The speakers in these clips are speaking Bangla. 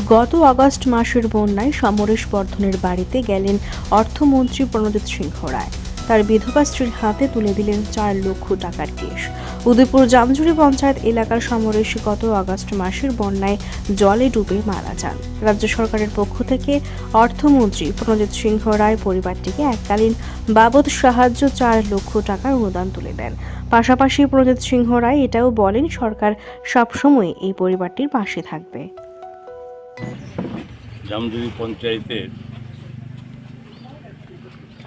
গত আগস্ট মাসের বন্যায় সমরেশ বর্ধনের বাড়িতে গেলেন অর্থমন্ত্রী প্রণজিৎ সিংহ রায়। তার বিধবা স্ত্রীর হাতে তুলে দিলেন চার লক্ষ টাকার কেশ উদয়পুর জামজুরি পঞ্চায়েত এলাকার সমরেশ গত আগস্ট মাসের বন্যায় জলে ডুবে মারা যান। রাজ্য সরকারের পক্ষ থেকে অর্থমন্ত্রী প্রণজিৎ সিংহ রায় পরিবারটিকে এককালীন বাবদ সাহায্য চার লক্ষ টাকার অনুদান তুলে দেন। পাশাপাশি প্রণজিৎ সিংহ রায় এটাও বলেন, সরকার সবসময় এই পরিবারটির পাশে থাকবে। জামজুরি পঞ্চায়েতের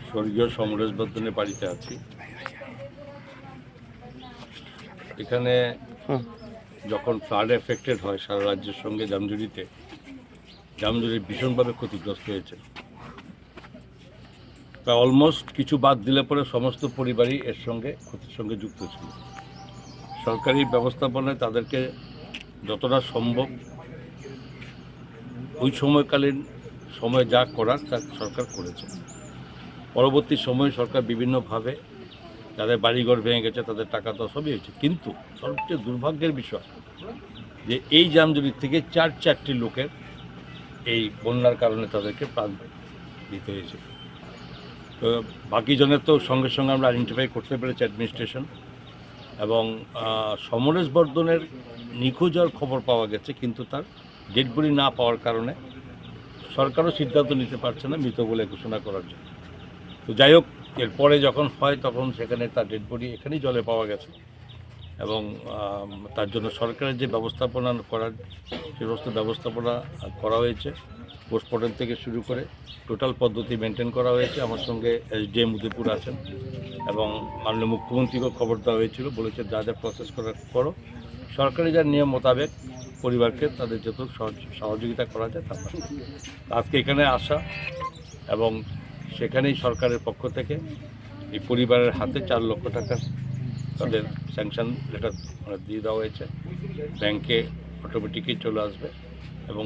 স্বর্গীয় সমরেশ বর্ধনের বাড়িতে আছি। এখানে যখন ফ্লাড এফেক্টেড হয় সারা রাজ্যের সঙ্গে জামজুরিতে জামজুরি ভীষণভাবে ক্ষতিগ্রস্ত হয়েছে। প্রায় অলমোস্ট কিছু বাদ দিলে পরে সমস্ত পরিবারই এর সঙ্গে ক্ষতির সঙ্গে যুক্ত ছিল। সরকারি ব্যবস্থাপনায় তাদেরকে যতটা সম্ভব ওই সময়কালীন সময় যা করার তা সরকার করেছে। পরবর্তী সময়ে সরকার বিভিন্নভাবে যাদের বাড়িঘর ভেঙে গেছে, তাদের টাকা তো সবই হয়েছে। কিন্তু সবচেয়ে দুর্ভাগ্যের বিষয় যে এই জামজুরির থেকে চার চারটি লোকের এই বন্যার কারণে তাদেরকে প্রাণ দিতে হয়েছে। তো বাকি জনের তো সঙ্গে সঙ্গে আমরা আইডেন্টিফাই করতে পেরেছি অ্যাডমিনিস্ট্রেশন এবং সমরেশ বর্ধনের নিখোঁজ খবর পাওয়া গেছে, কিন্তু তার ডেড বডি না পাওয়ার কারণে সরকারও সিদ্ধান্ত নিতে পারছে না মৃত বলে ঘোষণা করার জন্য। তো যাই হোক, এরপরে যখন হয় তখন সেখানে তার ডেড বডি এখানেই জলে পাওয়া গেছে এবং তার জন্য সরকারের যে ব্যবস্থাপনা করার সে সমস্ত ব্যবস্থাপনা করা হয়েছে, পোস্টমর্টম থেকে শুরু করে টোটাল পদ্ধতি মেনটেন করা হয়েছে। আমার সঙ্গে এসডিএম উদয়পুর আছেন এবং মাননীয় মুখ্যমন্ত্রীকেও খবর দেওয়া হয়েছিল, বলেছে যা যা প্রসেস করার করো। সরকারি যার নিয়ম মোতাবেক পরিবারকে তাদের যত সহযোগিতা করা যায় তা আজকে এখানে আসা এবং সেখানেই সরকারের পক্ষ থেকে এই পরিবারের হাতে চার লক্ষ টাকার তাদের স্যাংশন লেটার মানে দিয়ে দেওয়া হয়েছে। ব্যাংকে অটোমেটিকই চলে আসবে এবং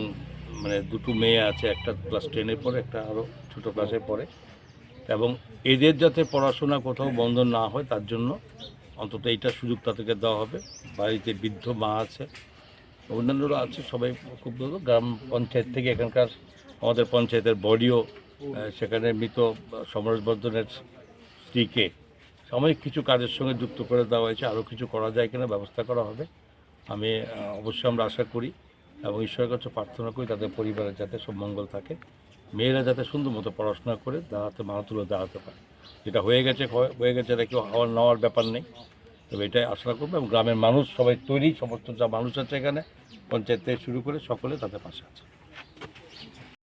মানে দুটো মেয়ে আছে, একটা ক্লাস টেনে পড়ে, একটা আরও ছোটো ক্লাসে পড়ে। এবং এদের যাতে পড়াশোনা কোথাও বন্ধ না হয়, তার জন্য অন্তত এইটা সুযোগ তাদেরকে দেওয়া হবে। বাড়িতে বৃদ্ধ মা আছে, অন্যান্যরা আছে, সবাই খুব গ্রাম পঞ্চায়েত থেকে এখানকার আমাদের পঞ্চায়েতের বডিও সেখানে মৃত সমরেশ বর্ধনের স্ত্রীকে সাময়িক কিছু কাজের সঙ্গে যুক্ত করে দেওয়া হয়েছে। আরও কিছু করা যায় কিনা ব্যবস্থা করা হবে। আমি অবশ্যই আমরা আশা করি এবং ঈশ্বরের কাছে প্রার্থনা করি তাদের পরিবারের যাতে সব মঙ্গল থাকে। মেয়েরা যাতে সুন্দর মতো পড়াশোনা করে দাঁড়াতে মাথা তুলে দাঁড়াতে পারে। যেটা হয়ে গেছে, হয়ে- গেছে, এটা কেউ হওয়ার নেওয়ার ব্যাপার নেই। তবে এটাই আশা করব এবং গ্রামের মানুষ সবাই তৈরি, সমস্ত যা মানুষ আছে এখানে, পঞ্চায়েত থেকে শুরু করে সকলে তাদের পাশে আছে।